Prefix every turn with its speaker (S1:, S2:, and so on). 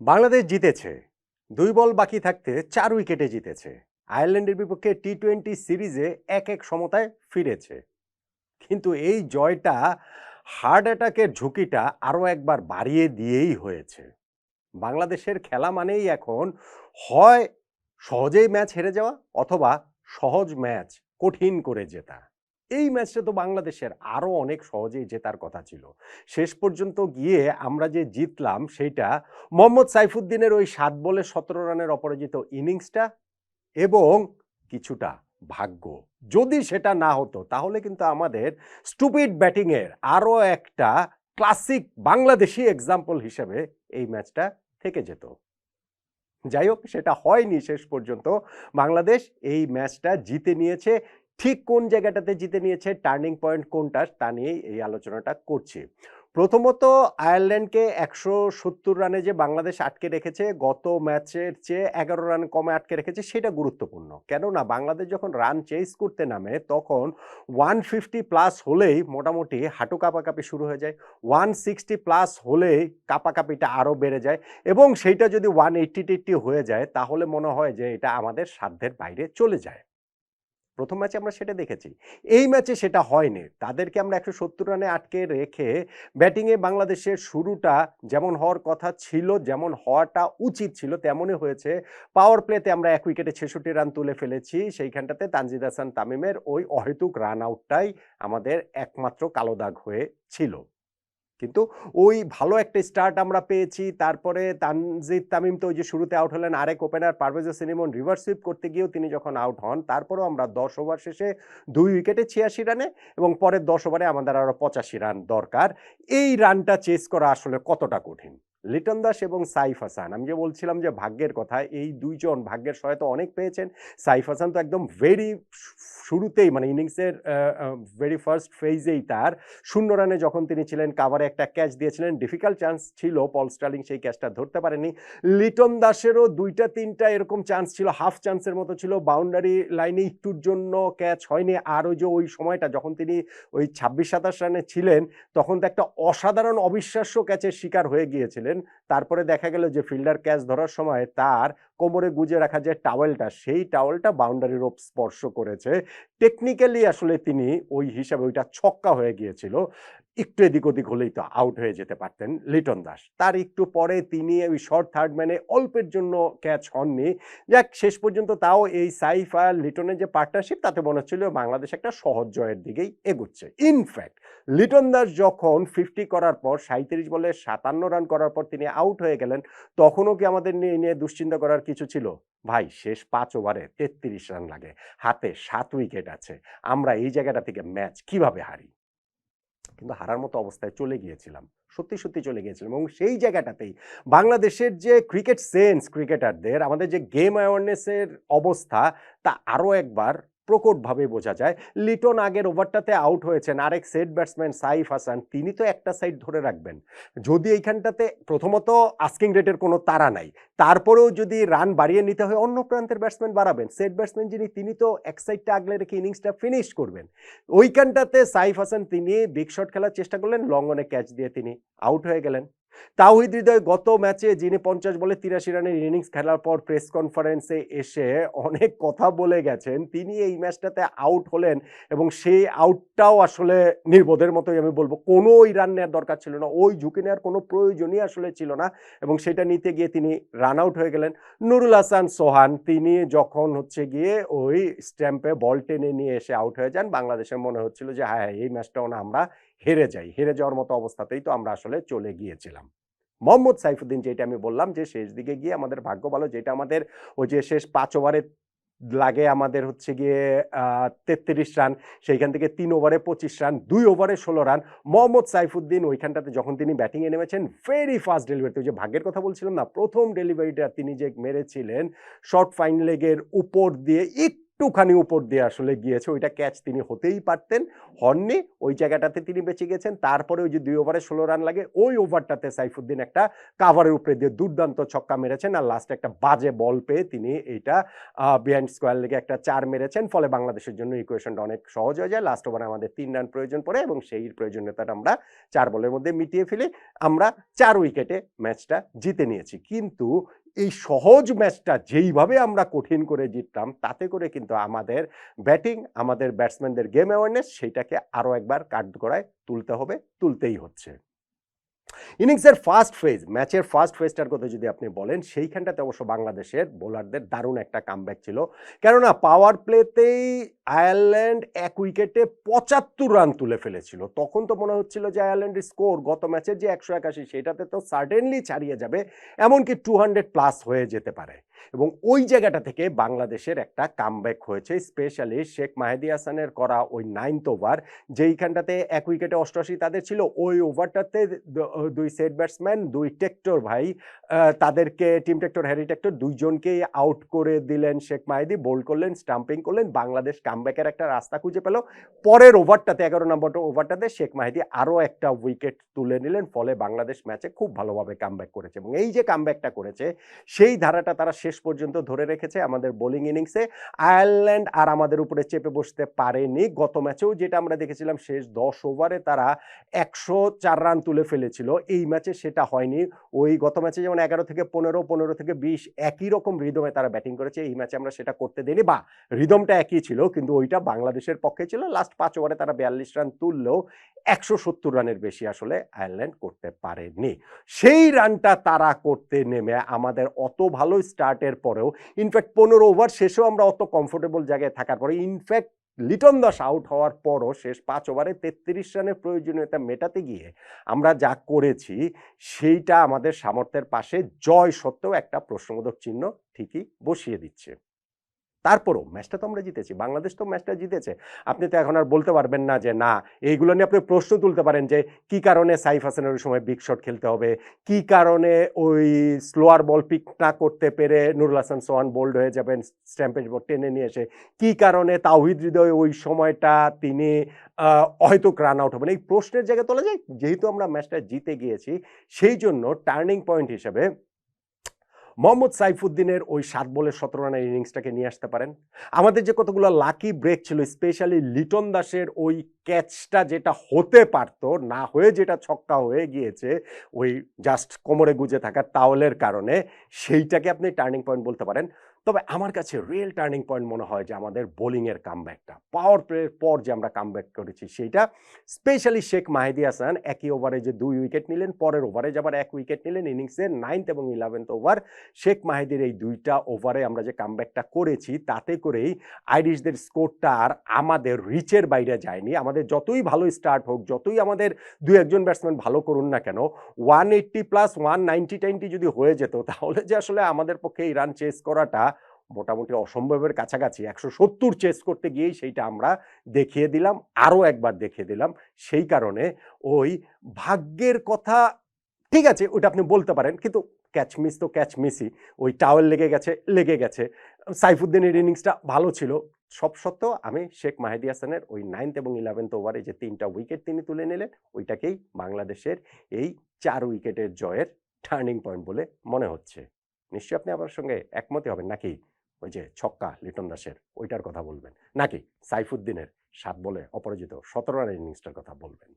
S1: বাংলাদেশ জিতেছে। দুই বল বাকি থাকতে চার উইকেটে জিতেছে। আয়ারল্যান্ডের বিপক্ষে টি টোয়েন্টি সিরিজে এক এক সমতায় ফিরেছে। কিন্তু এই জয়টা হার্ট অ্যাটাকের ঝুঁকিটা আরও একবার বাড়িয়ে দিয়েই হয়েছে। বাংলাদেশের খেলা মানেই এখন হয় সহজেই ম্যাচ হেরে যাওয়া অথবা সহজ ম্যাচ কঠিন করে জেতা। এই ম্যাচটা তো বাংলাদেশের আরও অনেক সহজেই জেতার কথা ছিল। শেষ পর্যন্ত গিয়ে আমরা যে জিতলাম সেইটা মোহাম্মদ সাইফুদ্দিনের ওই সাত বলে সতেরো রানের অপরাজিত ইনিংসটা এবং কিছুটা ভাগ্য। যদি সেটা না হতো, তাহলে কিন্তু আমাদের স্টুপিড ব্যাটিংয়ের আরও একটা ক্লাসিক বাংলাদেশি এক্সাম্পল হিসেবে এই ম্যাচটা থেকে যেত। যাই হোক, সেটা হয়নি শেষ পর্যন্ত। বাংলাদেশ এই ম্যাচটা জিতে নিয়েছে ঠিক কোন জায়গাটাতে জিতে নিয়েছে টার্নিং পয়েন্ট কোনটা, তা নিয়েই এই আলোচনাটা করছি। প্রথমত, আয়ারল্যান্ডকে একশো সত্তর রানে যে বাংলাদেশ আটকে রেখেছে, গত ম্যাচের চেয়ে এগারো রান কমে আটকে রেখেছে, সেটা গুরুত্বপূর্ণ। কেননা, বাংলাদেশ যখন রান চেস করতে নামে, তখন ওয়ান ফিফটি প্লাস হলেই মোটামুটি হাঁটু কাপাকাপি শুরু হয়ে যায়। ওয়ান সিক্সটি প্লাস হলেই কাপাকাপিটা আরও বেড়ে যায় এবং সেইটা যদি ওয়ান এইট্টি টেট্টি হয়ে যায়, তাহলে মনে হয় যে এটা আমাদের সাধ্যের বাইরে চলে যায়। প্রথম ম্যাচে আমরা সেটা দেখেছি। এই ম্যাচে সেটা হয়নি। তাদেরকে আমরা একশো সত্তর রানে আটকে রেখে ব্যাটিংয়ে বাংলাদেশের শুরুটা যেমন হওয়ার কথা ছিল, যেমন হওয়াটা উচিত ছিল, তেমনই হয়েছে। পাওয়ার প্লেতে আমরা এক উইকেটে ছেষট্টি রান তুলে ফেলেছি। সেইখানটাতে তানজিদ হাসান তামিমের ওই অহেতুক রান আউটটাই আমাদের একমাত্র কালো দাগ হয়ে ছিল। কিন্তু ওই ভালো একটা স্টার্ট আমরা পেয়েছি। তারপরে তানজিদ তামিম তো ওই যে শুরুতে আউট হলেন, আরেক ওপেনার পারভেজ সিনেমন রিভার্স সুইপ করতে গিয়েও তিনি যখন আউট হন, তারপরেও আমরা দশ ওভার শেষে দুই উইকেটে ছিয়াশি রানে এবং পরের দশ ওভারে আমাদের আরও পঁচাশি রান দরকার। এই রানটা চেস করা আসলে কতটা কঠিন? লিটন দাস এবং সাইফ হাসান। আমি যে বলছিলাম যে ভাগ্যের কথা, এই দুইজন ভাগ্যের সহায়তা অনেক পেয়েছেন। সাইফ হাসান তো একদম ভেরি শুরুতেই মানে ইনিংসের ভেরি ফার্স্ট ফেজেই তার। শূন্য রানে যখন তিনি ছিলেন কাভারে একটা ক্যাচ দিয়েছিলেন। ডিফিকাল্ট চান্স ছিল, পল স্টার্লিং সেই ক্যাচটা ধরতে পারেনি লিটন দাসেরও দুইটা, তিনটা এরকম চান্স ছিল হাফ চান্সের মতো ছিল। বাউন্ডারি লাইনে একটুর জন্য ক্যাচ হয়নি। আর ওই যে ওই সময়টা যখন তিনি ওই ছাব্বিশ, সাতাশ রানে ছিলেন, তখন তো একটা অসাধারণ অবিশ্বাস্য ক্যাচের শিকার হয়ে গিয়েছিলেন। তারপরে দেখা গেল যে ফিল্ডার ক্যাচ ধরার সময় তার কোমরে গুজে রাখা যে টাওয়েলটা, সেই টাওয়েলটা বাউন্ডারি রোপ স্পর্শ করেছে। টেকনিক্যালি আসলে তিনি ওই হিসাবে ওইটা ছক্কা হয়ে গিয়েছিল। একটু এদিক ওদিক হলেই তো আউট হয়ে যেতে পারতেন লিটন দাস। তার একটু পরে তিনি ওই শর্ট থার্ড ম্যানে অল্পের জন্য ক্যাচ হননি। যাক, শেষ পর্যন্ত তাও এই সাইফ আর লিটনের যে পার্টনারশিপ, তাতে মনে হচ্ছিল বাংলাদেশ একটা সহজ জয়ের দিকেই এগুচ্ছে। ইনফ্যাক্ট লিটন দাস যখন ফিফটি করার পর সাঁত্রিশ বলে সাতান্ন রান করার পর তিনি আউট হয়ে গেলেন, তখনও কি আমাদের নিয়ে নিয়ে দুশ্চিন্তা করার কিছু ছিল? ভাই, শেষ পাঁচ ওভারে তেত্রিশ রান লাগে। হাতে সাত উইকেট আছে। আমরা এই জায়গাটা থেকে ম্যাচ কীভাবে হারি? কিন্তু হারার মতো অবস্থায় চলে গিয়েছিলাম। সত্যি সত্যি চলে গিয়েছিলাম এবং সেই জায়গাটাতেই বাংলাদেশের যে ক্রিকেট সেন্স ক্রিকেটারদের আমাদের যে গেম অ্যাওয়ারনেসের অবস্থা, তা আরও একবার প্রকটভাবে বোঝা যায়। লিটন আগের ওভারটাতে আউট হয়েছেন আরেক সেট ব্যাটসম্যান সাইফ হাসান, তিনি তো একটা সাইড ধরে রাখবেন। যদি এইখানটাতে প্রথমত আস্কিং রেটের কোনো তারা নাই, তারপরেও যদি রান বাড়িয়ে নিতে হয়, অন্য প্রান্তের ব্যাটসম্যান বাড়াবেন। সেট ব্যাটসম্যান যিনি, তিনি তো এক সাইডটা আগলে রেখে ইনিংসটা ফিনিশ করবেন। ওইখানটাতে সাইফ হাসান, তিনি বিগ শট খেলার চেষ্টা করলেন লঙ্গনে ক্যাচ দিয়ে তিনি আউট হয়ে গেলেন। তাওহিদ হৃদয় গত ম্যাচে যিনি পঞ্চাশ বলে তিরাশি রানের ইনিংস খেলার পর প্রেস কনফারেন্সে এসে অনেক কথা বলে গেছেন, তিনি এই ম্যাচটাতে আউট হলেন এবং সেই আউটটাও আসলে নির্বোধের মতোই আমি বলব। কোনো ওই রান নেওয়ার দরকার ছিল না, ওই ঝুঁকি নেওয়ার কোনো প্রয়োজনই আসলে ছিল না এবং সেটা নিতে গিয়ে তিনি রান আউট হয়ে গেলেন। নুরুল হাসান, সোহান, তিনি যখন হচ্ছে গিয়ে ওই স্ট্যাম্পে বল টেনে নিয়ে এসে আউট হয়ে যান, বাংলাদেশের মনে হচ্ছিল যে হ্যাঁ এই ম্যাচটাও না, আমরা হেরে যাই, হেরে যাওয়ার মতো অবস্থাতেই তো আমরা আসলে চলে গিয়েছিলাম। মোহাম্মদ সাইফুদ্দিন যেটা আমি বললাম যে, শেষ দিকে গিয়ে আমাদের ভাগ্য ভালো, যেটা আমাদের ওই যে শেষ পাঁচ ওভারে লাগে আমাদের হচ্ছে গিয়ে তেত্রিশ রান, সেইখান থেকে তিন ওভারে পঁচিশ রান, দুই ওভারে ষোলো রান। মোহাম্মদ সাইফুদ্দিন ওইখানটাতে যখন তিনি ব্যাটিংয়ে নেমেছেন ভেরি ফাস্ট ডেলিভারি যে ভাগ্যের কথা বলছিলাম না, প্রথম ডেলিভারিটা তিনি যে মেরেছিলেন শর্ট ফাইন লেগের উপর দিয়ে একটুখানি উপর দিয়ে আসলে গিয়েছে, ওইটা ক্যাচ তিনি হতেই পারতেন। হননি, ওই জায়গাটাতে তিনি বেঁচে গেছেন। তারপরে ওই যে দুই ওভারে ষোলো রান লাগে, ওই ওভারটাতে সাইফুদ্দিন একটা কাভারের উপরে দিয়ে দুর্দান্ত ছক্কা মেরেছেন আর লাস্টে একটা বাজে বল পেয়ে তিনি এইটা বিহাইন্ড স্কোয়ার লেগে একটা চার মেরেছেন। ফলে বাংলাদেশের জন্য ইকুয়েশনটা অনেক সহজ হয়ে যায়। লাস্ট ওভারে আমাদের তিন রান প্রয়োজন পড়ে এবং সেই প্রয়োজনীয়তাটা আমরা চার বলের মধ্যে মিটিয়ে ফেলি আমরা চার উইকেটে ম্যাচটা জিতে নিয়েছি। কিন্তু এই সহজ ম্যাচটা যেইভাবে আমরা কঠিন করে জিতলাম, তাতে করে কিন্তু আমাদের ব্যাটিং, আমাদের ব্যাটসম্যানদের গেম অ্যাওয়ারনেস সেইটাকে আরও একবার কাঠ গড়ায় তুলতে হবে, তুলতেই হচ্ছে। ইনিংসের ফার্স্ট ফেজ ম্যাচের ফার্স্ট ফেজটার কথা যদি আপনি বলেন, সেইখানটাতে অবশ্য বাংলাদেশের বোলারদের দারুণ একটা কামব্যাক ছিল। কেননা পাওয়ার প্লেতেই আয়ারল্যান্ড এক উইকেটে পঁচাত্তর রান তুলে ফেলেছিল। তখন তো মনে হচ্ছিল যে আয়ারল্যান্ডের স্কোর গত ম্যাচের যে একশো একাশি, সেটাতে তো সার্টেনলি ছাড়িয়ে যাবে, এমনকি টু হান্ড্রেড প্লাস হয়ে যেতে পারে। এবং ওই জায়গাটা থেকে বাংলাদেশের একটা কামব্যাক হয়েছে স্পেশালি শেখ মাহেদি হাসানের করা ওই নাইনথ ওভার যেইখানটাতে এক উইকেটে অষ্টআশি তাদের ছিল, ওই ওভারটাতে দুই সেট ব্যাটসম্যান দুই টেক্টর ভাই তাদেরকে টিম টেক্টর হ্যারি টেক্টর দুইজনকেই আউট করে দিলেন শেখ মাহেদি বোল্ড করলেন স্টাম্পিং করলেন, বাংলাদেশ কামব্যাকের একটা রাস্তা খুঁজে পেল। পরের ওভারটাতে এগারো নম্বর ওভারটাতে শেখ মাহেদি আরও একটা উইকেট তুলে নিলেন, ফলে বাংলাদেশ ম্যাচে খুব ভালোভাবে কামব্যাক করেছে এবং এই যে কামব্যাকটা করেছে, সেই ধারাটা তারা শেষ পর্যন্ত ধরে রেখেছে আমাদের বোলিং ইনিংসে। আয়ারল্যান্ড আর আমাদের উপরে চেপে বসতে পারেনি গত ম্যাচেও, যেটা আমরা দেখেছিলাম শেষ দশ ওভারে তারা একশো চার রান তুলে ফেলেছিল। এই ম্যাচে সেটা হয়নি। ওই গত ম্যাচে যেমন এগারো থেকে পনেরো পনেরো থেকে বিশ একই রকম রিদমে তারা ব্যাটিং করেছে। এই ম্যাচে আমরা সেটা করতে দিইনি বা রিদমটা একই ছিল, কিন্তু ওইটা বাংলাদেশের পক্ষে ছিল। লাস্ট পাঁচ ওভারে তারা বিয়াল্লিশ রান তুললেও একশো সত্তর রানের বেশি আসলে আয়ারল্যান্ড করতে পারেনি। সেই রানটা তারা করতে নেমে আমাদের অত ভালো স্টার্টের পরেও। ইনফ্যাক্ট পনেরো ওভার শেষেও আমরা অত কমফোর্টেবল জায়গায় থাকার পরে ইনফ্যাক্ট লিটন দাস আউট হওয়ার পরও শেষ পাঁচ ওভারে তেত্রিশ রানের প্রয়োজনীয়তা মেটাতে গিয়ে আমরা যা করেছি, সেইটা আমাদের সামর্থ্যের পাশে জয় সত্ত্বেও একটা প্রশ্নবোধক চিহ্ন ঠিকই বসিয়ে দিচ্ছে। তারপরও ম্যাচটা তো আমরা জিতেছি, বাংলাদেশ তো ম্যাচটা জিতেছে। আপনি তো এখন আর বলতে পারবেন না যে, না, এইগুলো নিয়ে আপনি প্রশ্ন তুলতে পারেন যে, কি কারণে সাইফ হাসানের ওই সময় বিগ শট খেলতে হবে? কি কারণে ওই স্লোয়ার বল পিক না করতে পেরে নুরুল হাসান সোহান বোল্ড হয়ে যাবেন স্ট্যাম্পেজ বল টেনে নিয়ে এসে? কি কারণে তাওহিদ হৃদয় ওই সময়টা তিনি হয়তো রান আউট হবেন? এই প্রশ্নের জায়গায় তোলা যায়, যেহেতু আমরা ম্যাচটা জিতে গিয়েছি, সেই জন্য টার্নিং পয়েন্ট হিসেবে মোহাম্মদ সাইফুদ্দিনের ওই সাত বলে সতেরো রানের ইনিংসটাকে নিয়ে আসতে পারেন। আমাদের যে কতগুলো লাকি ব্রেক ছিল, স্পেশালি লিটন দাসের ওই ক্যাচটা যেটা হতে পারত, না হয়ে যেটা ছক্কা হয়ে গিয়েছে, ওই জাস্ট কোমরে গুজে থাকা তাওলের কারণে, সেইটাকে আপনি টার্নিং পয়েন্ট বলতে পারেন। তবে আমার কাছে রিয়েল টার্নিং পয়েন্ট মনে হয় যে আমাদের বোলিংয়ের কামব্যাকটা পাওয়ার প্লের পর যে আমরা কামব্যাক করেছি সেইটা স্পেশালি শেখ মাহিদি হাসান একই ওভারে যে দুই উইকেট নিলেন, পরের ওভারে যাবার এক উইকেট নিলেন ইনিংসের নাইনথ এবং ইলেভেন্থ ওভার শেখ মাহিদির এই দুইটা ওভারে আমরা যে কামব্যাকটা করেছি, তাতে করেই আইরিশদের স্কোরটা আর আমাদের রিচের বাইরে যায়নি। আমাদের যতই ভালো স্টার্ট হোক, যতই আমাদের দু একজন ব্যাটসম্যান ভালো করুন না কেন one eighty plus one ninety twenty যদি হয়ে যেত, তাহলে যে আসলে আমাদের পক্ষে এই রান চেস করাটা মোটামুটি অসম্ভবের কাছাকাছি। একশো সত্তর চেস করতে গিয়েই সেইটা আমরা দেখিয়ে দিলাম, আরও একবার দেখিয়ে দিলাম। সেই কারণে ওই ভাগ্যের কথা ঠিক আছে ওটা আপনি বলতে পারেন, কিন্তু ক্যাচ মিস তো ক্যাচ মিসই ওই টাওয়েল লেগে গেছে লেগে গেছে। সাইফুদ্দিনের ইনিংসটা ভালো ছিল। সব সত্ত্বেও আমি শেখ মাহেদি হাসানের ওই নাইনথ এবং ইলেভেন্থ ওভারে যে তিনটা উইকেট তিনি তুলে নিলেন, ওইটাকেই বাংলাদেশের এই চার উইকেটের জয়ের টার্নিং পয়েন্ট বলে মনে হচ্ছে। নিশ্চয়ই আপনি আমার সঙ্গে একমতই হবেন নাকি? ওই যে ছক্কা, লিটন দাসের, ওইটার কথা বলবেন। নাকি সাইফুদ্দিনের সাত বলে অপরাজিত, সতেরো রানের ইনিংসটার কথা বলবেন।